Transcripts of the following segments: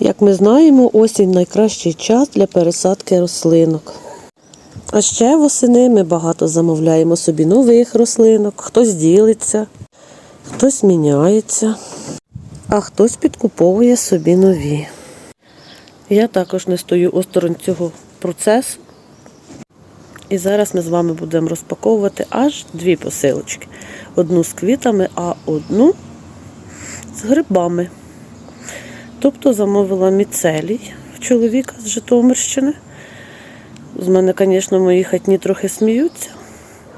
Як ми знаємо, осінь найкращий час для пересадки рослинок. А ще восени ми багато замовляємо собі нових рослинок, хтось ділиться, хтось міняється, а хтось підкуповує собі нові. Я також не стою осторонь цього процесу. І зараз ми з вами будемо розпаковувати аж дві посилочки. Одну з квітами, а одну з грибами. Тобто замовила міцелій чоловіка з Житомирщини. З мене, звісно, мої хатні трохи сміються.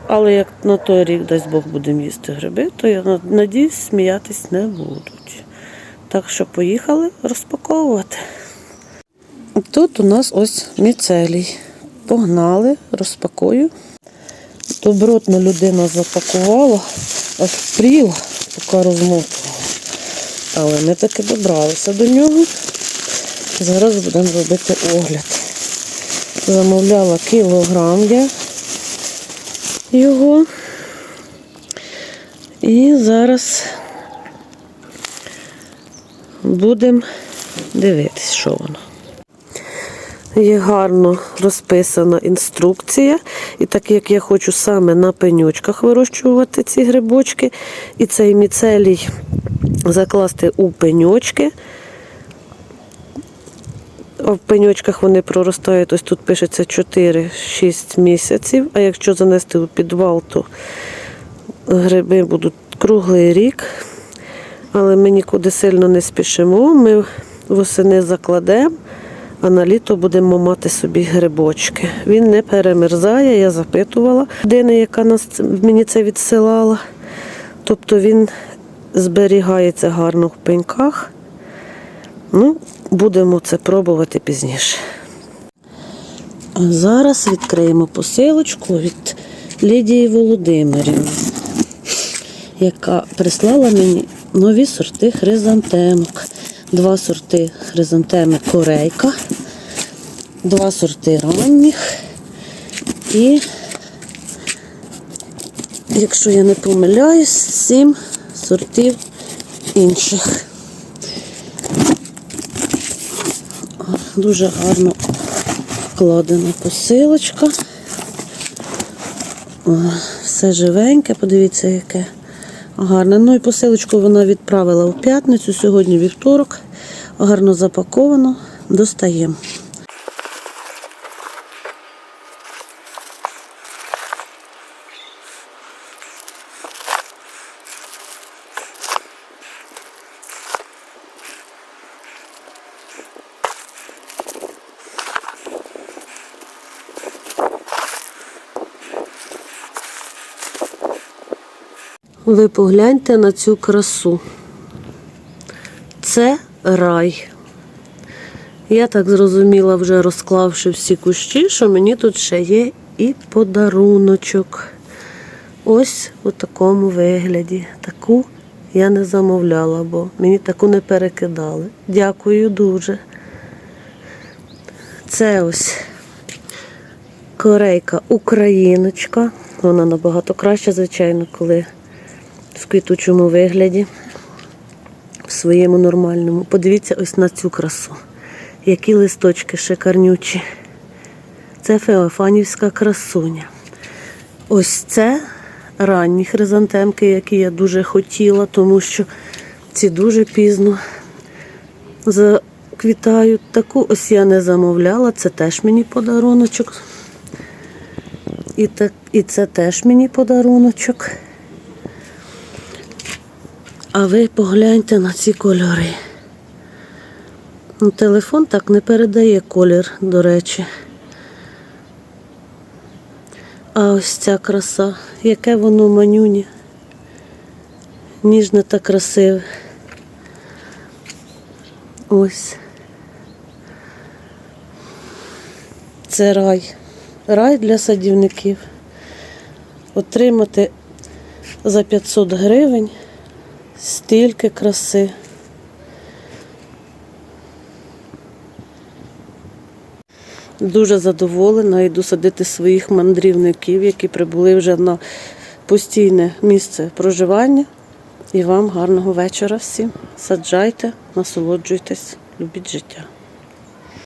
Але як на той рік, дасть Бог, будемо їсти гриби, то я надіюсь, сміятись не будуть. Так що поїхали розпаковувати. Тут у нас ось міцелій. Погнали, розпакую. Добротно людина запакувала, аж пріла, поки розмотувала. Але ми таки добралися до нього. Зараз будемо робити огляд. Замовляла кілограм я його. І зараз будемо дивитись, що воно. Є гарно розписана інструкція. І так як я хочу саме на пенючках вирощувати ці грибочки, і цей міцелій закласти у пеньочки. В пеньочках вони проростають, ось тут пишеться 4-6 місяців. А якщо занести у підвал, то гриби будуть круглий рік. Але ми нікуди сильно не спішимо. Ми восени закладемо, а на літо будемо мати собі грибочки. Він не перемерзає, я запитувала людини, яка нас мені це відсилала. Тобто він зберігається гарно в пеньках. Ну, будемо це пробувати пізніше. А зараз відкриємо посилочку від Лідії Володимирівни, яка прислала мені нові сорти хризантемок. Два сорти хризантеми корейка, два сорти ранніх і, якщо я не помиляюсь, сім сортів інших. Дуже гарно вкладена посилочка. Все живеньке, подивіться, яке гарне. Ну і посилочку вона відправила в п'ятницю, сьогодні вівторок. Гарно запаковано. Достаємо. Ви погляньте на цю красу. Це рай. Я так зрозуміла, вже розклавши всі кущі, що мені тут ще є і подаруночок. Ось у такому вигляді. Таку я не замовляла, бо мені таку не перекидали. Дякую дуже. Це ось корейка україночка. Вона набагато краща, звичайно, коли в квітучому вигляді, в своєму нормальному. Подивіться ось на цю красу. Які листочки шикарнючі. Це Феофанівська красуня. Ось це ранні хризантемки, які я дуже хотіла, тому що ці дуже пізно заквітають. Таку ось я не замовляла, це теж мені подаруночок. І, так, і це теж мені подаруночок. А ви погляньте на ці кольори. Ну, телефон так не передає колір, до речі. А ось ця краса, яке воно манюнє. Ніжне та красиве. Ось. Це рай. Рай для садівників. Отримати за 500 гривень стільки краси. Дуже задоволена, йду садити своїх мандрівників, які прибули вже на постійне місце проживання. І вам гарного вечора всім. Саджайте, насолоджуйтесь. любіть життя.